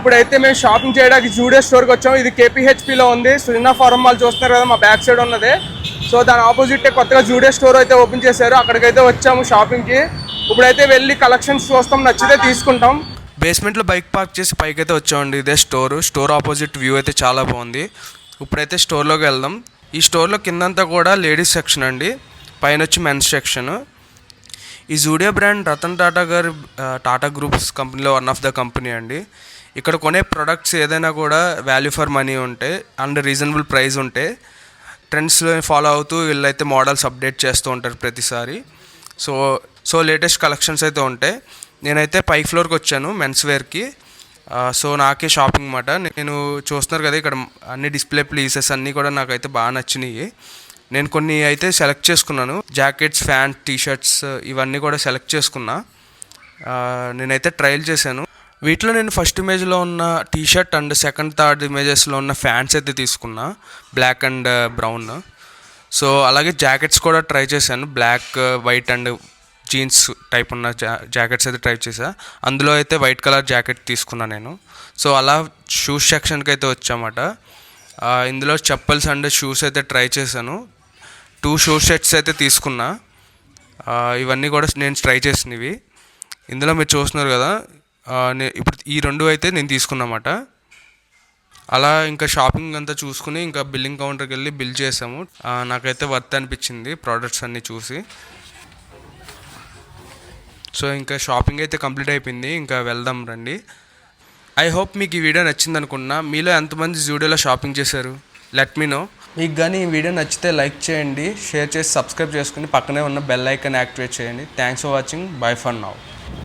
ఇప్పుడైతే మేము షాపింగ్ చేయడానికి జూడియో స్టోర్కి వచ్చాము. ఇది కేపీహెచ్పిలో ఉంది. సుజనా ఫారం మాల్ చూస్తున్నారు కదా మా బ్యాక్ సైడ్ ఉన్నది. సో దాని ఆపోజిట్ కొత్తగా జూడియో స్టోర్ అయితే ఓపెన్ చేశారు. అక్కడికైతే వచ్చాము షాపింగ్కి ఇప్పుడైతే వెళ్ళి కలెక్షన్స్ చూస్తాం. నచ్చితే తీసుకుంటాం. బేస్మెంట్లో బైక్ పార్క్ చేసి పైకి అయితే వచ్చామండి. ఇదే స్టోర్ స్టోర్ ఆపోజిట్ వ్యూ అయితే చాలా బాగుంది. ఇప్పుడైతే స్టోర్లోకి వెళ్దాం. ఈ స్టోర్లో కిందంతా కూడా లేడీస్ సెక్షన్ అండి. పైన వచ్చి మెన్స్ సెక్షన్ ఈ జూడియో బ్రాండ్ రతన్ టాటా గారి టాటా గ్రూప్స్ కంపెనీలో వన్ ఆఫ్ ద కంపెనీ అండి. ఇక్కడ కొనే ప్రొడక్ట్స్ ఏదైనా కూడా వాల్యూ ఫర్ మనీ ఉంటే అండ్ రీజనబుల్ ప్రైస్ ఉంటే ట్రెండ్స్లో ఫాలో అవుతూ వీళ్ళైతే మోడల్స్ అప్డేట్ చేస్తూ ఉంటారు ప్రతిసారి. సో సో లేటెస్ట్ కలెక్షన్స్ అయితే ఉంటాయి. నేనైతే పై ఫ్లోర్కి వచ్చాను మెన్స్ వేర్కి సో నాకే షాపింగ్ మాట నేను చూస్తున్నారు కదా ఇక్కడ అన్ని డిస్ప్లే ప్లీసెస్ అన్నీ కూడా నాకైతే బాగా నచ్చినాయి. నేను కొన్ని అయితే సెలెక్ట్ చేసుకున్నాను. జాకెట్స్ ఫ్యాంట్ టీషర్ట్స్ ఇవన్నీ కూడా సెలెక్ట్ చేసుకున్నా. నేనైతే ట్రయల్ చేశాను. వీటిలో నేను ఫస్ట్ ఇమేజ్లో ఉన్న టీషర్ట్ అండ్ సెకండ్ థర్డ్ ఇమేజెస్లో ఉన్న ఫ్యాంట్స్ అయితే తీసుకున్నా. Black and brown. సో అలాగే జాకెట్స్ కూడా ట్రై చేశాను. Black white and jeans type ఉన్న జా జాకెట్స్ అయితే ట్రై చేశాను అందులో అయితే వైట్ కలర్ జాకెట్ తీసుకున్నా నేను. సో అలా షూస్ సెక్షన్కి అయితే వచ్చామాట. ఇందులో చెప్పల్స్ అండ్ షూస్ అయితే ట్రై చేశాను. టూ షూ షర్ట్స్ అయితే తీసుకున్నా. ఇవన్నీ కూడా నేను ట్రై చేసినవి. ఇందులో మీరు చూస్తున్నారు కదా ఇప్పుడు ఈ రెండు అయితే నేను తీసుకున్నమాట. అలా ఇంకా షాపింగ్ అంతా చూసుకుని ఇంకా బిల్లింగ్ కౌంటర్కి వెళ్ళి బిల్ చేసాము. నాకైతే వర్త్ అనిపించింది ప్రోడక్ట్స్ అన్నీ చూసి. సో ఇంకా షాపింగ్ అయితే కంప్లీట్ అయిపోయింది. ఇంకా వెళ్దాం రండి. ఐ హోప్ మీకు ఈ వీడియో నచ్చింది అనుకున్నా మీలో ఎంతమంది జూడియోలో షాపింగ్ చేశారు? Let me know. మీకు కానీ ఈ వీడియో నచ్చితే లైక్ చేయండి షేర్ చేసి సబ్స్క్రైబ్ చేసుకుని పక్కనే ఉన్న బెల్ ఐకాన్ యాక్టివేట్ చేయండి. Thanks for watching bye for now